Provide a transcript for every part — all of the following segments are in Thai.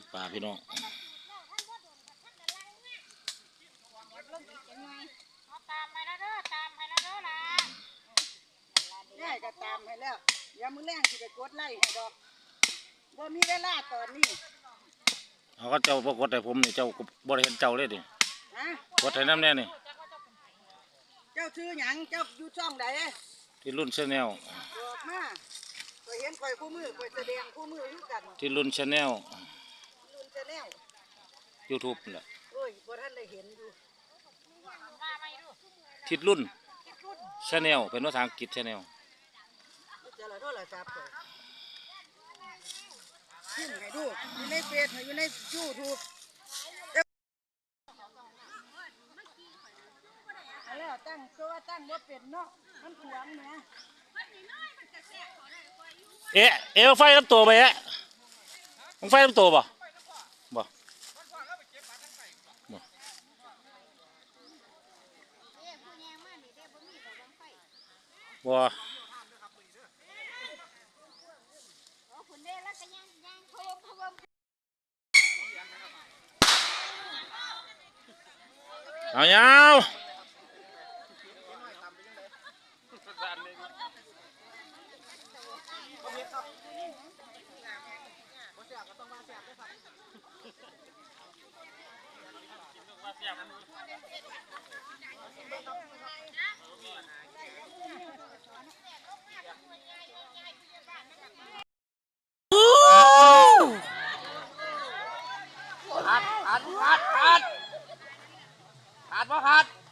ติดป่าพี่น้องตามไปแล้วเด้อตามไปแล้วเด้อล่ะแม่ก็ตามให้แล้วอย่ามือแรงสิไปกดไล่ให้ดอกบ่มีเวลาตอนนี้เอาก็เจ้าบ่กดให้ผมนี่เจ้าก็บ่ได้เห็นเจ้าเลยดิฮะกดให้น้ำแน่นี่เจ้าชื่อหยังเจ้าอยู่ช่องใดที่รุ่นชาแนลบอกมาข่อยเห็นข่อยคู่มือข่อยแสดงคู่มือคือกันที่รุ่นชาแนลรุ่น จะแนวยูทูบแหละโอ้ยบ่ทันได้เห็นอยู่มาไม่ดูทิดรุ่นชาแนลเป็นภาษาอังกฤษชาแนลมันจะละโทรศัพท์ข่อยขึ้นให้ดูอยู่ในเฟซอยู่ในยูทูบแล้วตั้งตัวตั้งบ่เป็นเนาะมันขวางแหมเอ๊ะเอ๊ะไฟรับตัวไปเอ๊ะมึงไฟรับตัวบ่ บ่บ่บ่เด้แล้วก็ยังยังโทรโทรเอายาว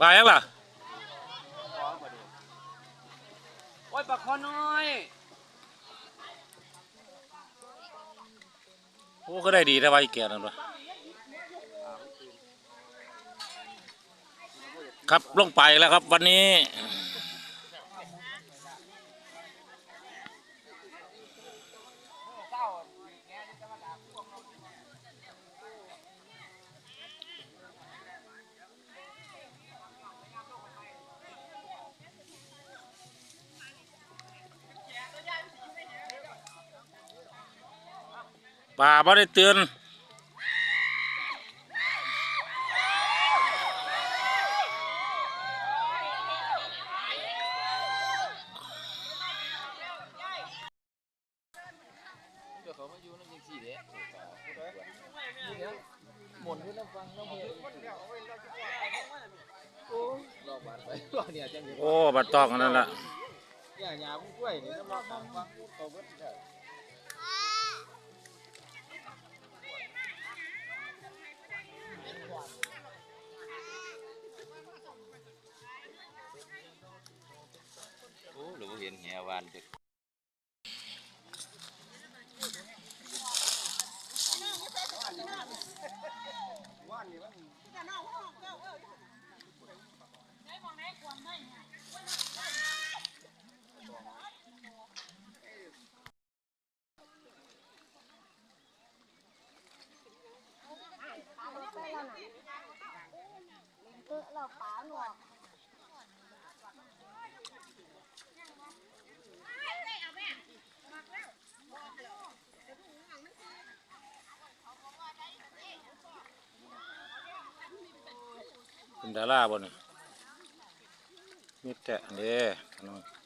ปลายังล่ะโอ้ยปลาคอน้อย โอ้ก็ได้ดีได้ไว่าอีแก่นั่นวะครับลงไปแล้วครับวันนี้ ป่าบ่ได้เตือนเดี๋ยวเขามาอยู่น้ำยิงสี่เด้หมุนขึ้นน้ำฟังน้ำเพื่อโอ้รอบาดไปรอบเนี่ยจังเลยโอ้บัดตอกอันนั่นละ โอ้หรือว่าเห็นแหวานเด็ก เราป๋าหนวดเป็นดาราบ่เนี่ยมีแต่อันเด้อ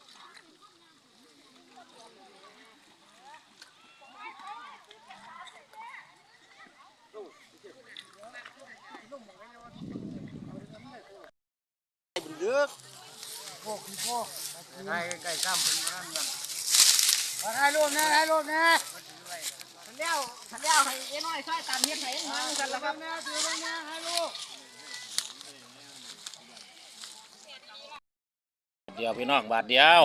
น้องใกล้ใกล้ซ้ำเป็นนั่นกันถ่ายรูปนะถ่ายรูปนะฉันเลี้ยวฉันเลี้ยวให้เอ้น้อยซอยตามเฮ็ดให้มากันแล้วครับแม่ถือไว้นะถ่ายรูปเดียวพี่น้องบาทเดียว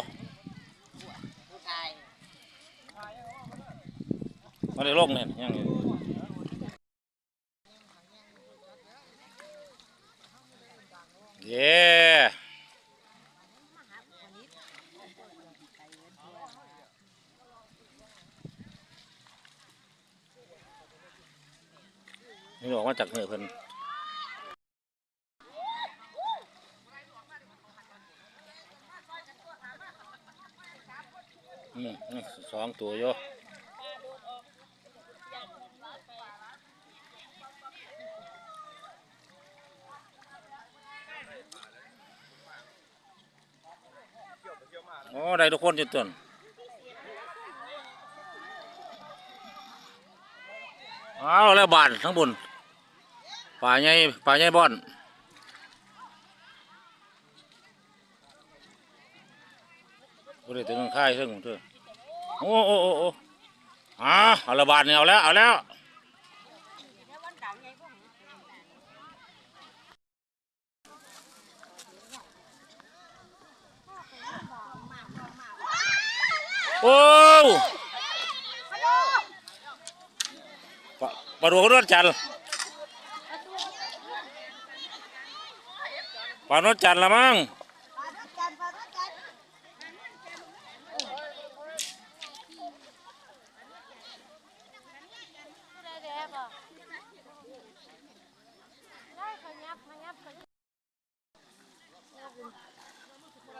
มาได้ลงเนี่ยยังเย้ อืมสองตัวโยโอ้ได้ทุกคนจุดต้นเอาแล้วบานทั้งบุญป่าใหญ่ป่าใหญ่บ่อนบริเวณตรงค่ายเรื่องของเธอ โอ้โอ้โอ้โอ้อ่าเอาละบาทเนี่ยเอาแล้วเอาแล้วโอ้ปะปะดูรถจันทร์ปะรถจันทร์ละมั้ง ตัววันนี้แล้วก็มุด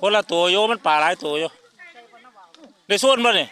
คนละตัวโยมันป่าหลายตัวโยได้ส่วนบ่นี่